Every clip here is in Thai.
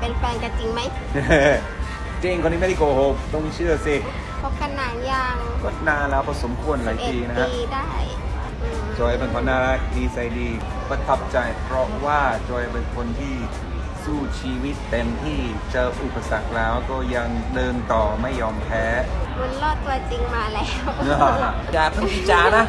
เป็นแฟนกันจริงไหม จริงคนนี้ไม่ได้โกหกต้องเชื่อสิพบกันนานยังก็นานแล้วพอสมควรหลายเอ็ดปีนะฮะปีได้อืมจอยเป็นคนน่ารักดีใจดีประทับใจ เพราะว่าจอยเป็นคนที่สู้ชีวิตเต็มที่เจออุปสรรคแล้วก็ยังเดินต่อไม่ยอมแพ้มันรอดตัวจริงมาแล้ว อย่าเพิ่งพิจานะ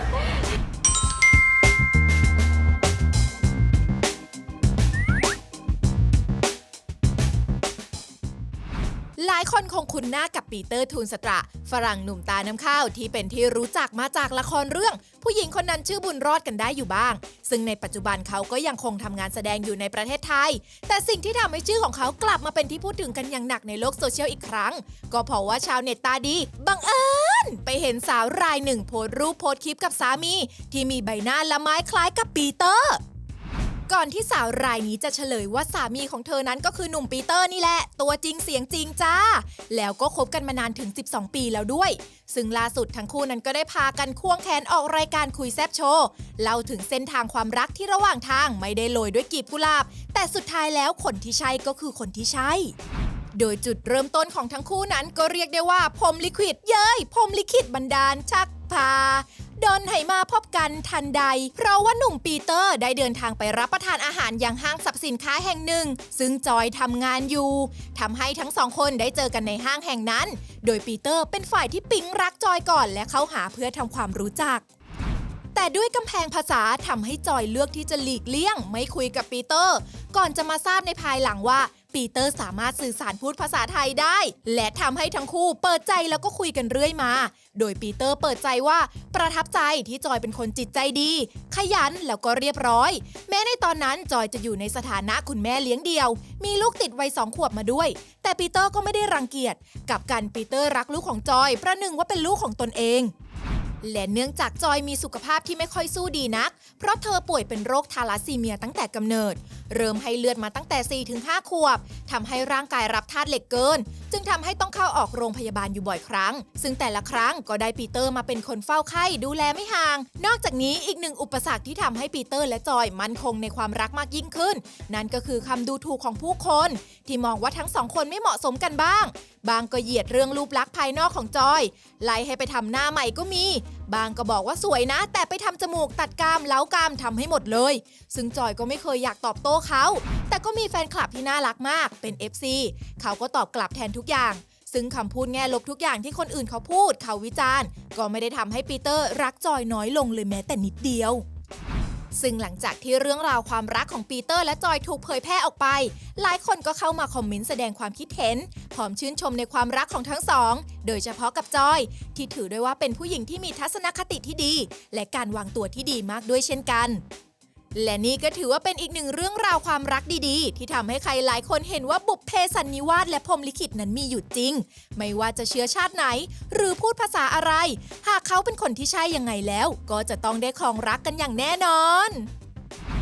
หลายคนคงคุ้นหน้ากับปีเตอร์ทูนสตระฝรั่งหนุ่มตาน้ำข้าวที่เป็นที่รู้จักมาจากละครเรื่อง ผู้หญิงคนนั้นชื่อบุญรอดกันได้อยู่บ้าง ซึ่งในปัจจุบันเขาก็ยังคงทำงานแสดงอยู่ในประเทศไทย แต่สิ่งที่ทำให้ชื่อของเขากลับมาเป็นที่พูดถึงกันอย่างหนักในโลกโซเชียลอีกครั้ง ก็เพราะว่าชาวเน็ตตาดีบังเอิญไปเห็นสาวรายหนึ่งโพสต์รูปโพสต์คลิปกับสามี ที่มีใบหน้าละไม้คล้ายกับปีเตอร์ ก่อนที่สาวรายนี้จะเฉลยว่าสามีของเธอนั้นก็คือหนุ่มปีเตอร์นี่แหละ ตัวจริงเสียงจริงจ้า แล้วก็คบกันมานานถึง 12 ปีแล้วด้วย ซึ่งล่าสุดทั้งคู่นั้นก็ได้พากันควงแขนออกรายการคุยแซบโชว์เล่าถึงเส้นทางความรักที่ระหว่างทางไม่ได้โรยด้วยกีบกุหลาบ แต่สุดท้ายแล้วคนที่ใช่ก็คือคนที่ใช่โดยจุดเริ่มต้นของทั้งคู่นั้นก็เรียกได้ว่าพรมลิขิตเย้ยพรมลิขิตบันดาลชักพา ดนให้มาพบกันทันใด เพราะว่าหนุ่มปีเตอร์ได้เดินทางไปรับประทานอาหารอยังห้างสรรพสินค้าแห่งหนึ่ง ซึ่งจอยทำงานอยู่ทำให้ทั้งสองคนได้เจอกันในห้างแห่งนั้น โดยปีเตอร์เป็นฝ่ายที่ปิ๊งรักจอยก่อนและเข้าหาเพื่อทำความรู้จักแต่ด้วยกำแพงภาษาทำให้จอยเลือกที่จะหลีกเลี่ยง ไม่คุยกับปีเตอร์ ก่อนจะมาทราบในภายหลังว่า ปีเตอร์สามารถสื่อสารพูดภาษาไทยได้ และทำให้ทั้งคู่เปิดใจแล้วก็คุยกันเรื่อยมา โดยปีเตอร์เปิดใจว่าประทับใจที่จอยเป็นคนจิตใจดี ขยันแล้วก็เรียบร้อย แม้ในตอนนั้นจอยจะอยู่ในสถานะคุณแม่เลี้ยงเดี่ยว มีลูกติดวัยสองขวบมาด้วย แต่ปีเตอร์ก็ไม่ได้รังเกียจกับกันปีเตอร์รักลูกของจอย ประหนึ่งว่าเป็นลูกของตนเอง และเนื่องจากจอยมีสุขภาพที่ไม่ค่อยสู้ดีนัก เพราะเธอป่วยเป็นโรคทาลัสซีเมียตั้งแต่กำเนิด เริ่มให้เลือดมาตั้งแต่ 4-5 ขวบทำให้ร่างกายรับธาตุเหล็กเกิน จึงทำให้ต้องเข้าออกโรงพยาบาลอยู่บ่อยครั้ง ซึ่งแต่ละครั้งก็ได้ปีเตอร์มาเป็นคนเฝ้าไข้ดูแลไม่ห่าง นอกจากนี้อีกหนึ่งอุปสรรคที่ทำให้ปีเตอร์และจอยมั่นคงในความรักมากยิ่งขึ้น นั่นก็คือคำดูถูกของผู้คน ที่มองว่าทั้งสองคนไม่เหมาะสมกันบ้าง บางก็เหยียดเรื่องรูปลักษณ์ภายนอกของจอย ไล่ให้ไปทำหน้าใหม่ก็มีบางก็บอกว่าสวยนะ แต่ไปทำจมูกตัดกรามเล้ากรามทำให้หมดเลย ซึ่งจอยก็ไม่เคยอยากตอบโต้เขา แต่ก็มีแฟนคลับที่น่ารักมากเป็น FC เขาก็ตอบกลับแทนทุกอย่าง ซึ่งคำพูดแง่ลบทุกอย่างที่คนอื่นเขาพูด เขาวิจารณ์ ก็ไม่ได้ทำให้ปีเตอร์รักจอยน้อยลงเลยแม้แต่นิดเดียว ซึ่งหลังจากที่เรื่องราวความรักของปีเตอร์และจอยถูกเผยแพร่ออกไป หลายคนก็เข้ามาคอมเมนต์แสดงความคิดเห็น พร้อมชื่นชมในความรักของทั้งสอง โดยเฉพาะกับจอย ที่ถือได้ว่าเป็นผู้หญิงที่มีทัศนคติที่ดี และการวางตัวที่ดีมากด้วยเช่นกัน และนี่ก็ถือว่าเป็นอีกหนึ่งเรื่องราวความรักดีๆ ที่ทำให้ใครหลายคนเห็นว่าบุพเพสันนิวาสและพรมลิขิตนั้นมีอยู่จริง ไม่ว่าจะเชื้อชาติไหน หรือพูดภาษาอะไร หากเขาเป็นคนที่ใช่ยังไงแล้ว ก็จะต้องได้ครองรักกันอย่างแน่นอน